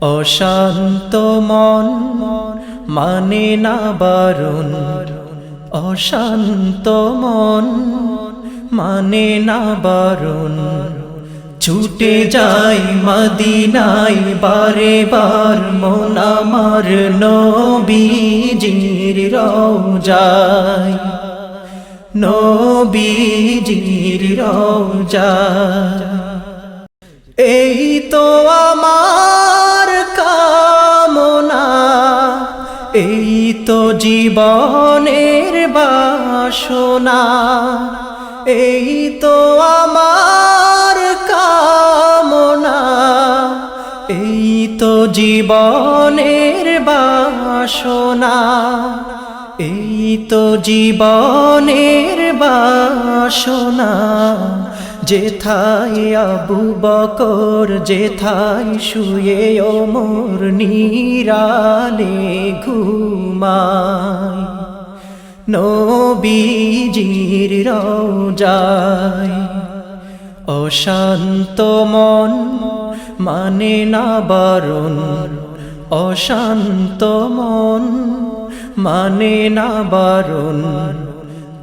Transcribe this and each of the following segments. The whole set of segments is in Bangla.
অশান্ত মন মানে না বারণ। অশান্ত মন মানে না বারণ। ছুটে যাই মদিনাই বারে বার মন আমার নবীজির রওজায়। নবীজির রওজায়। এই জীবনের বাসনা এই তো আমার কামনা এই তো জীবনের বাসনা এই তো জীবনের বাসনা। যেথায় আবু বকর, যেথায় শুয়ে ওমর নিরালে ঘুমায়। নবীজির রওজায় অশান্ত মন মানে না বারণ? অশান্ত মন মানে না বারণ?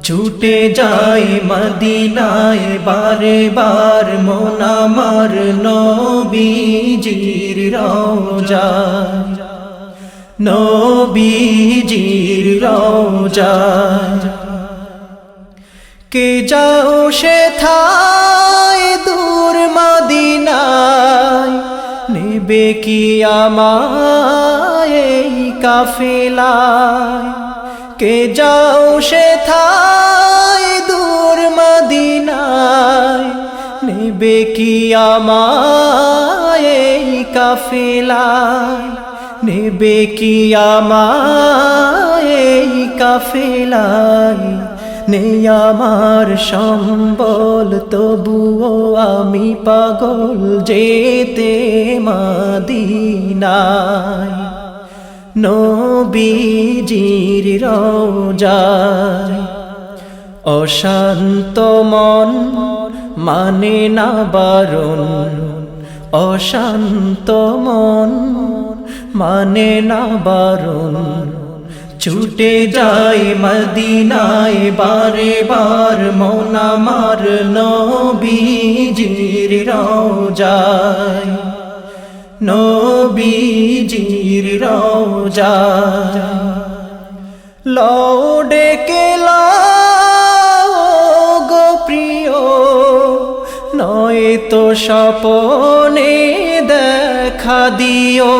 ছুটে যাই মদিনায় বারে বার মন আমার নবীজির রওজায় নবীজির রওজায় কে যাও সে থায় দূর মদিনায়, নেবে কি আমায় এই কে যাও সে থায় আমায় কাফেলায় নেবে কি আমায় কাফেলায় নেই আমার সম্বল, তবুও আমি পাগল যেতে মাদিনায়। নবীজির রওজায় অশান্ত মন মানে না বারণ, অশান্ত মন। মানে না বারণ, ছুটে যাই মদিনায় বারে বার মন আমার নবীজির রওজায়। নবীজির রওজায়। লৌডে তো স্বপনে দেখা দিও।